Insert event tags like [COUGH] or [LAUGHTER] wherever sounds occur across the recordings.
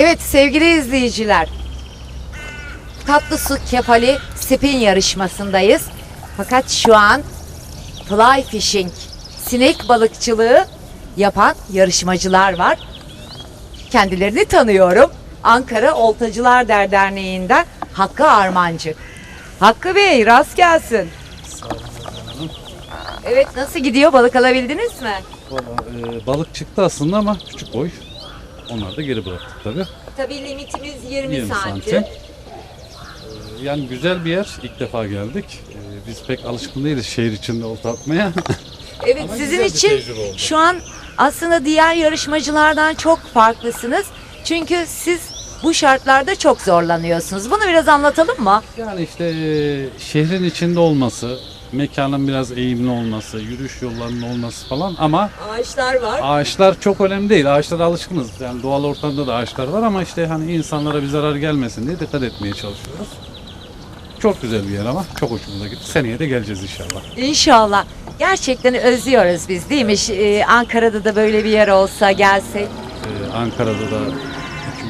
Evet sevgili izleyiciler. Tatlı su kefali spin yarışmasındayız. Fakat şu an fly fishing, sinek balıkçılığı yapan yarışmacılar var. Kendilerini tanıyorum. Ankara Oltacılar Der Derneği'nden Hakkı Armancı. Hakkı Bey rast gelsin. Evet nasıl gidiyor balık alabildiniz mi? Valla e, balık çıktı aslında ama küçük boy. Onları da geri bıraktık tabii. Tabii limitimiz 20, 20 santim. santim. E, yani güzel bir yer. İlk defa geldik. E, biz pek alışkın değiliz şehir içinde olta atmaya. [LAUGHS] Evet Ama sizin için şu an aslında diğer yarışmacılardan çok farklısınız. Çünkü siz bu şartlarda çok zorlanıyorsunuz. Bunu biraz anlatalım mı? yani işte e, şehrin içinde olması, mekanın biraz eğimli olması, yürüyüş yollarının olması falan ama Ağaçlar var. ağaçlar çok önemli değil. Ağaçlara alışkınız. Yani doğal ortamda da ağaçlar var ama işte hani insanlara bir zarar gelmesin diye dikkat etmeye çalışıyoruz. Çok güzel bir yer ama çok hoşumuza gitti. Seneye de geleceğiz inşallah. İnşallah. Gerçekten özlüyoruz biz değil mi? Ş- e, Ankara'da da böyle bir yer olsa gelsek. Ee, Ankara'da da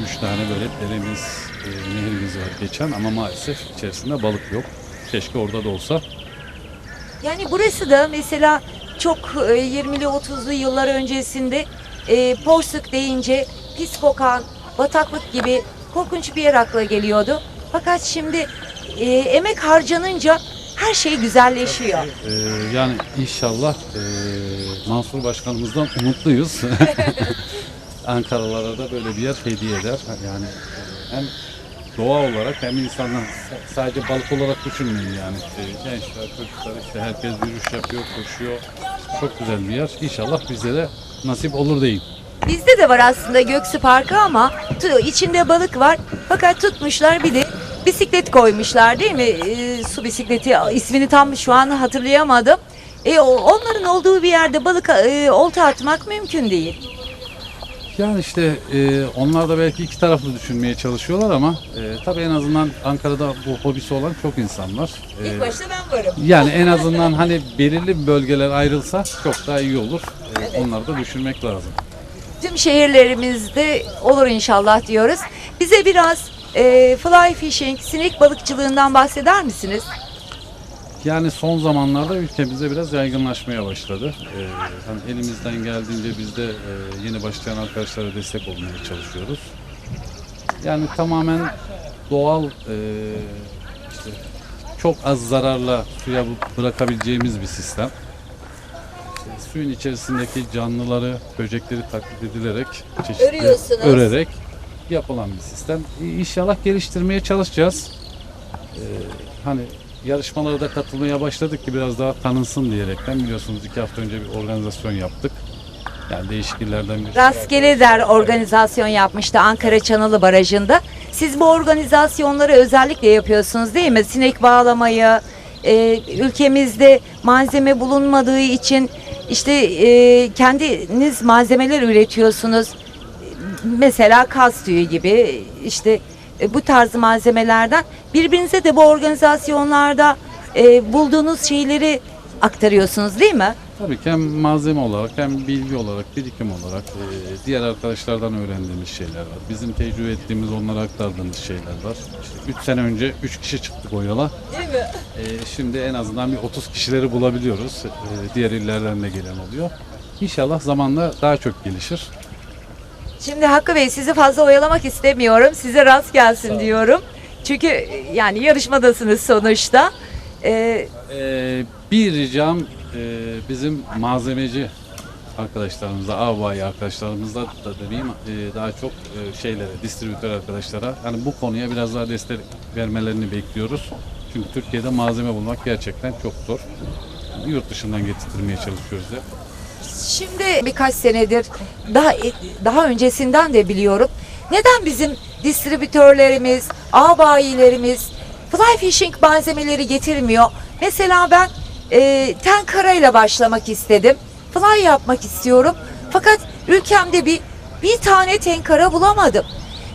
2-3 tane böyle deremiz, e, nehrimiz var geçen ama maalesef içerisinde balık yok. Keşke orada da olsa. Yani burası da mesela çok e, 20'li 30'lu yıllar öncesinde e, porsuk deyince pis kokan, bataklık gibi korkunç bir yer akla geliyordu. Fakat şimdi e, emek harcanınca her şey güzelleşiyor. Ee, yani inşallah e, Mansur Başkanımızdan umutluyuz. [LAUGHS] Ankaralara da böyle bir yer hediye eder. Yani e, hem doğa olarak hem insanlar sadece balık olarak düşünmeyin yani. İşte gençler, çocuklar işte herkes yürüyüş yapıyor, koşuyor. Çok güzel bir yer. İnşallah bize de nasip olur deyin. Bizde de var aslında Göksu Parkı ama içinde balık var. Fakat tutmuşlar bir de bisiklet koymuşlar değil mi? E, su bisikleti ismini tam şu an hatırlayamadım. E, onların olduğu bir yerde balık e, olta atmak mümkün değil. Yani işte e, onlar da belki iki taraflı düşünmeye çalışıyorlar ama e, tabii en azından Ankara'da bu hobisi olan çok insan var. E, İlk başta ben varım. yani en azından hani belirli bölgeler ayrılsa çok daha iyi olur. E, Onları da düşünmek lazım. Tüm şehirlerimizde olur inşallah diyoruz. Bize biraz e, fly fishing, sinek balıkçılığından bahseder misiniz? Yani son zamanlarda ülkemizde biraz yaygınlaşmaya başladı. E, hani elimizden geldiğince biz de e, yeni başlayan arkadaşlara destek olmaya çalışıyoruz. Yani tamamen doğal e, işte çok az zararla suya bırakabileceğimiz bir sistem. İşte suyun içerisindeki canlıları, böcekleri taklit edilerek, çeşitli örerek yapılan bir sistem. İnşallah geliştirmeye çalışacağız. Ee, hani yarışmalara da katılmaya başladık ki biraz daha tanınsın diyerekten biliyorsunuz iki hafta önce bir organizasyon yaptık. Yani değişik illerden bir Rastgele der organizasyon yapmıştı Ankara Çanalı Barajı'nda. Siz bu organizasyonları özellikle yapıyorsunuz değil mi? Sinek bağlamayı, e, ülkemizde malzeme bulunmadığı için işte e, kendiniz malzemeler üretiyorsunuz. Mesela kaz tüyü gibi işte e, bu tarz malzemelerden birbirinize de bu organizasyonlarda e, bulduğunuz şeyleri aktarıyorsunuz değil mi? Tabii ki hem malzeme olarak hem bilgi olarak, birikim olarak e, diğer arkadaşlardan öğrendiğimiz şeyler var. Bizim tecrübe ettiğimiz onlara aktardığımız şeyler var. İşte 3 sene önce 3 kişi çıktık o yola. Değil mi? E, şimdi en azından bir 30 kişileri bulabiliyoruz. E, diğer illerden de gelen oluyor. İnşallah zamanla daha çok gelişir. Şimdi Hakkı Bey sizi fazla oyalamak istemiyorum. Size rast gelsin diyorum. Çünkü e, yani yarışmadasınız sonuçta. Ee, Ee, bir ricam e, bizim malzemeci arkadaşlarımıza, avbayi arkadaşlarımıza da diyeyim e, daha çok e, şeylere, distribütör arkadaşlara hani bu konuya biraz daha destek vermelerini bekliyoruz. Çünkü Türkiye'de malzeme bulmak gerçekten çok zor. Yurt dışından getirtmeye çalışıyoruz ya. Şimdi birkaç senedir daha daha öncesinden de biliyorum. Neden bizim distribütörlerimiz, ağ bayilerimiz fly fishing malzemeleri getirmiyor? Mesela ben e, tenkara ile başlamak istedim. Fly yapmak istiyorum. Fakat ülkemde bir bir tane tenkara bulamadım.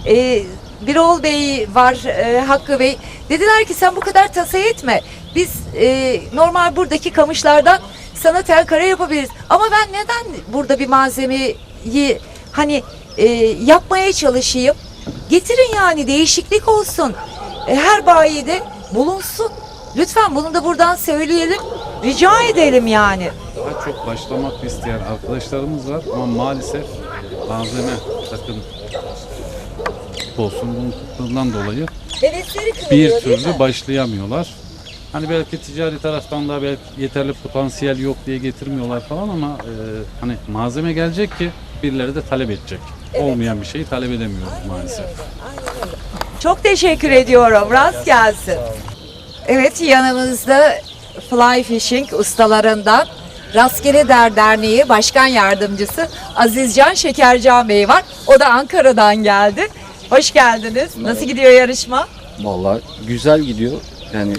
E, Birol Bey var, e, Hakkı Bey. Dediler ki sen bu kadar tasa etme. Biz e, normal buradaki kamışlardan sana tenkara yapabiliriz. Ama ben neden burada bir malzemeyi hani e, yapmaya çalışayım? Getirin yani değişiklik olsun. E, her bayide bulunsun. Lütfen bunu da buradan söyleyelim. Rica edelim yani. Daha çok başlamak isteyen arkadaşlarımız var ama maalesef malzeme takım olsun bunun dolayı Hevesleri bir kırılıyor değil mi? türlü başlayamıyorlar. Hani belki ticari taraftan da belki yeterli potansiyel yok diye getirmiyorlar falan ama e, hani malzeme gelecek ki birileri de talep edecek. Olmayan bir şeyi talep edemiyoruz maalesef. Çok teşekkür ediyorum. Rast gelsin. Evet yanımızda fly fishing ustalarından Rastgele Der Derneği Başkan Yardımcısı Azizcan Şekercan Bey var. O da Ankara'dan geldi. Hoş geldiniz. Nasıl gidiyor yarışma? Vallahi güzel gidiyor. Yani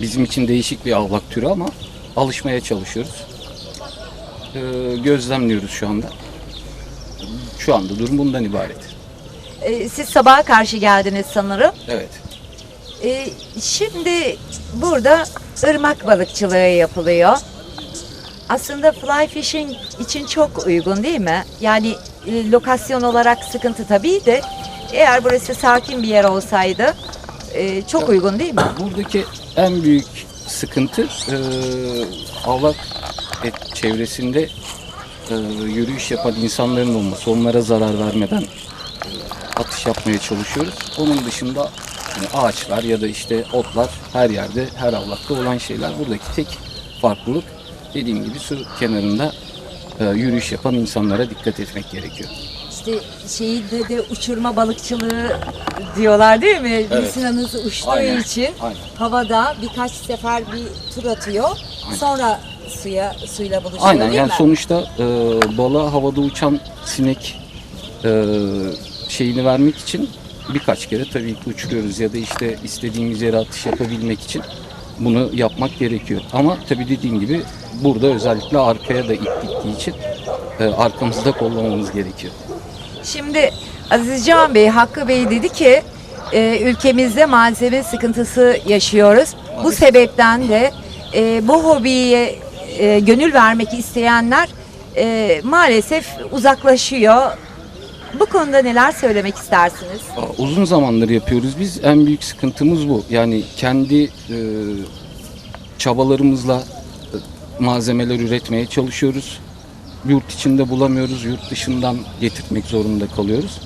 bizim için değişik bir avlak türü ama alışmaya çalışıyoruz. Ee, gözlemliyoruz şu anda. Şu anda durum bundan ibaret. Ee, siz sabaha karşı geldiniz sanırım. Evet. Ee, şimdi burada ırmak balıkçılığı yapılıyor. Aslında fly fishing için çok uygun değil mi? Yani e, lokasyon olarak sıkıntı tabii de eğer burası sakin bir yer olsaydı e, çok uygun değil mi? Buradaki en büyük sıkıntı e, avlak et çevresinde e, yürüyüş yapan insanların olması. Onlara zarar vermeden e, atış yapmaya çalışıyoruz. Onun dışında yani ağaçlar ya da işte otlar her yerde, her avlakta olan şeyler. Buradaki tek farklılık dediğim gibi su kenarında e, yürüyüş yapan insanlara dikkat etmek gerekiyor. İşte şeyde de uçurma balıkçılığı diyorlar değil mi? Evet. Misinanız uçtuğu Aynen, için aynen. havada birkaç sefer bir tur atıyor. Aynen. Sonra suya suyla buluşuyor Aynen değil yani mi? sonuçta e, balığa havada uçan sinek e, şeyini vermek için birkaç kere tabii ki uçuruyoruz ya da işte istediğimiz yere atış yapabilmek için bunu yapmak gerekiyor. Ama tabii dediğim gibi burada özellikle arkaya da ip gittiği için e, arkamızda kollamamız gerekiyor. Şimdi Azizcan Bey, Hakkı Bey dedi ki e, ülkemizde malzeme sıkıntısı yaşıyoruz. Bu sebepten de e, bu hobiye e, gönül vermek isteyenler e, maalesef uzaklaşıyor. Bu konuda neler söylemek istersiniz? Uzun zamandır yapıyoruz biz. En büyük sıkıntımız bu. Yani kendi e, çabalarımızla e, malzemeler üretmeye çalışıyoruz. Yurt içinde bulamıyoruz, yurt dışından getirtmek zorunda kalıyoruz.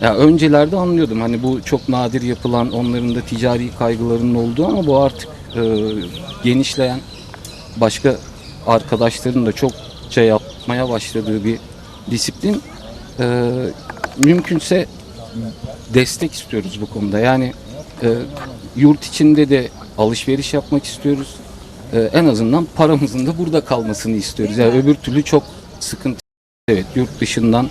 Ya öncelerde anlıyordum hani bu çok nadir yapılan, onların da ticari kaygılarının olduğu ama bu artık e, genişleyen başka arkadaşların da çokça yapmaya başladığı bir disiplin. E, mümkünse destek istiyoruz bu konuda. Yani e, yurt içinde de alışveriş yapmak istiyoruz. E, en azından paramızın da burada kalmasını istiyoruz. Yani öbür türlü çok sıkıntı. Evet yurt dışından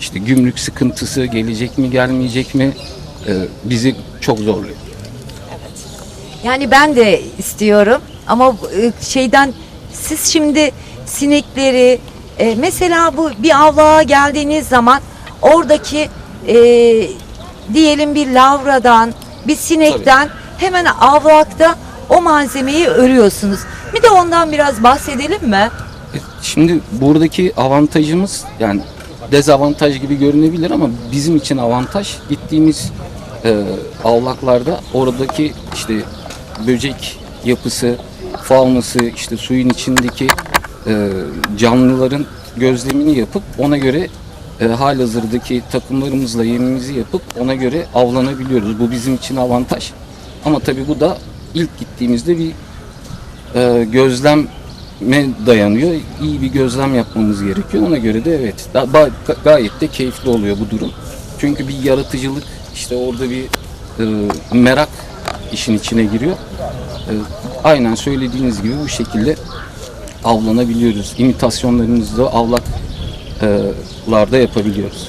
işte gümrük sıkıntısı gelecek mi gelmeyecek mi e, bizi çok zorluyor. Yani ben de istiyorum ama e, şeyden siz şimdi sinekleri e, mesela bu bir avluğa geldiğiniz zaman oradaki e, diyelim bir lavradan bir sinekten hemen avlakta o malzemeyi örüyorsunuz. Bir de ondan biraz bahsedelim mi? Şimdi buradaki avantajımız yani dezavantaj gibi görünebilir ama bizim için avantaj gittiğimiz e, avlaklarda oradaki işte böcek yapısı, faunası, işte suyun içindeki e, canlıların gözlemini yapıp ona göre e, halihazırdaki takımlarımızla yemimizi yapıp ona göre avlanabiliyoruz. Bu bizim için avantaj. Ama tabii bu da ilk gittiğimizde bir e, gözleme dayanıyor. İyi bir gözlem yapmamız gerekiyor. Ona göre de evet gayet de keyifli oluyor bu durum. Çünkü bir yaratıcılık işte orada bir e, merak işin içine giriyor. E, aynen söylediğiniz gibi bu şekilde avlanabiliyoruz. İmitasyonlarımızı da avlaklarda yapabiliyoruz.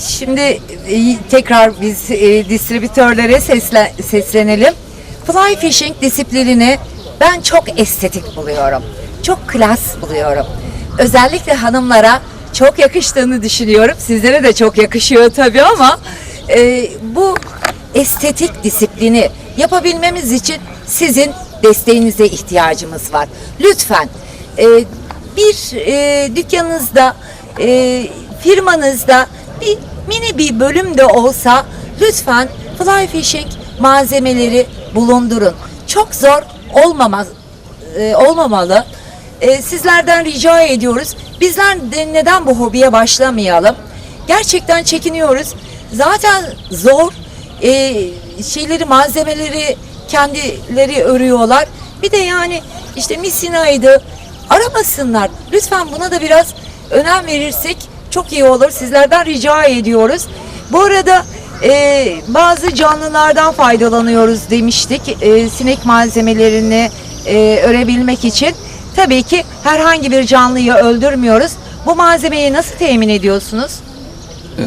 Şimdi e, tekrar biz e, distribütörlere sesle, seslenelim. Fly fishing disiplinini ben çok estetik buluyorum. Çok klas buluyorum. Özellikle hanımlara çok yakıştığını düşünüyorum. Sizlere de çok yakışıyor tabii ama e, bu estetik disiplini yapabilmemiz için sizin desteğinize ihtiyacımız var. Lütfen e, bir e, dükkanınızda, e, firmanızda bir mini bir bölüm de olsa lütfen fly fishing malzemeleri bulundurun. Çok zor olmamaz e, olmamalı. E, sizlerden rica ediyoruz. Bizler de neden bu hobiye başlamayalım? Gerçekten çekiniyoruz. Zaten zor. E, şeyleri malzemeleri kendileri örüyorlar. Bir de yani işte misinaydı aramasınlar. Lütfen buna da biraz önem verirsek çok iyi olur. Sizlerden rica ediyoruz. Bu arada e, bazı canlılardan faydalanıyoruz demiştik. E, sinek malzemelerini e, örebilmek için. Tabii ki herhangi bir canlıyı öldürmüyoruz. Bu malzemeyi nasıl temin ediyorsunuz? Ee,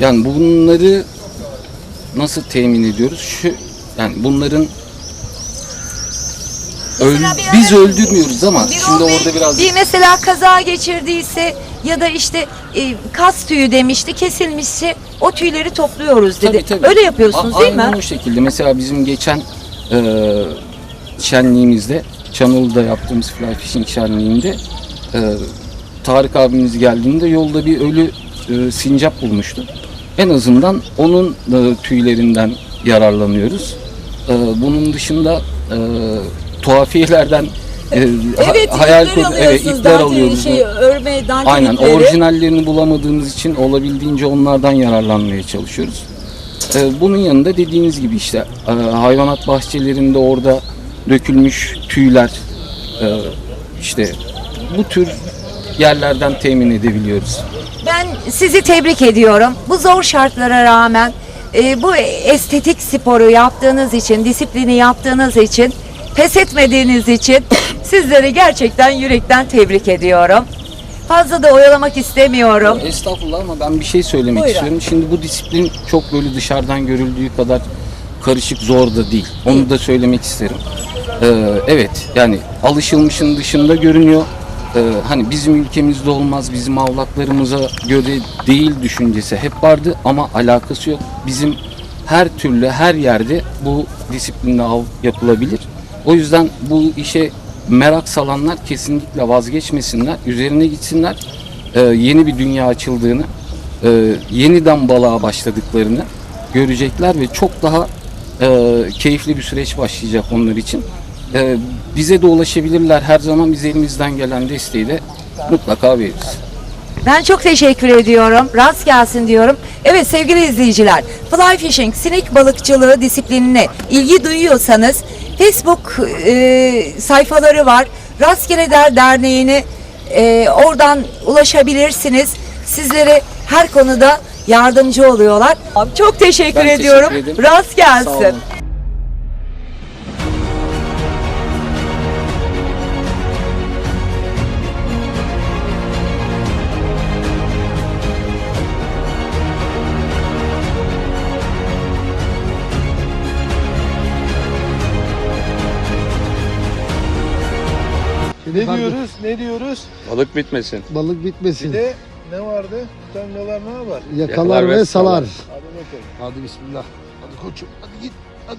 yani bunları nasıl temin ediyoruz? Şu yani bunların öl- Mesela bir biz öldürmüyoruz ama Bir şimdi o orada biraz bir mesela kaza geçirdiyse ya da işte e, kas tüyü demişti kesilmişse o tüyleri topluyoruz dedi. Öyle yapıyorsunuz A- değil mi? Aynen o şekilde. Mesela bizim geçen e, şenliğimizde, Çanılı'da yaptığımız fly fishing şenliğinde e, Tarık abimiz geldiğinde yolda bir ölü e, sincap bulmuştu. En azından onun e, tüylerinden yararlanıyoruz. E, bunun dışında e, tuhafiyelerden e, Evet, hayal ipler kur- evet, ipler alıyoruz. Şey, örme dantel Aynen ipleri. orijinallerini bulamadığımız için olabildiğince onlardan yararlanmaya çalışıyoruz. Ee, bunun yanında dediğiniz gibi işte e, hayvanat bahçelerinde orada dökülmüş tüyler e, işte bu tür yerlerden temin edebiliyoruz. Ben sizi tebrik ediyorum. Bu zor şartlara rağmen e, bu estetik sporu yaptığınız için, disiplini yaptığınız için, pes etmediğiniz için sizleri gerçekten yürekten tebrik ediyorum. Fazla da oyalamak istemiyorum. Estağfurullah ama ben bir şey söylemek Buyurun. istiyorum. Şimdi bu disiplin çok böyle dışarıdan görüldüğü kadar karışık zor da değil. Onu da söylemek isterim. Ee, evet yani alışılmışın dışında görünüyor. Ee, hani bizim ülkemizde olmaz, bizim avlaklarımıza göre değil düşüncesi hep vardı ama alakası yok. Bizim her türlü her yerde bu disiplinle av yapılabilir. O yüzden bu işe merak salanlar kesinlikle vazgeçmesinler, üzerine gitsinler. Ee, yeni bir dünya açıldığını, e, yeniden balığa başladıklarını görecekler ve çok daha e, keyifli bir süreç başlayacak onlar için. E, bize de ulaşabilirler. Her zaman biz elimizden gelen desteği de mutlaka veririz. Ben çok teşekkür ediyorum. Rast gelsin diyorum. Evet sevgili izleyiciler, fly fishing, sinek balıkçılığı disiplinine ilgi duyuyorsanız Facebook e, sayfaları var. Rastgele Der Derneği'ne e, oradan ulaşabilirsiniz. Sizlere her konuda yardımcı oluyorlar. Çok teşekkür Ben teşekkür ediyorum. ederim. Rast gelsin. Ne diyoruz? Ne diyoruz? Balık bitmesin. Balık Bir bitmesin. de ne vardı? Tutangalar ne yapar? Yakalar Yakalar ve ve salar. Hadi bakalım. Hadi bismillah. Hadi koçum hadi git. Hadi.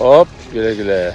Hop güle güle.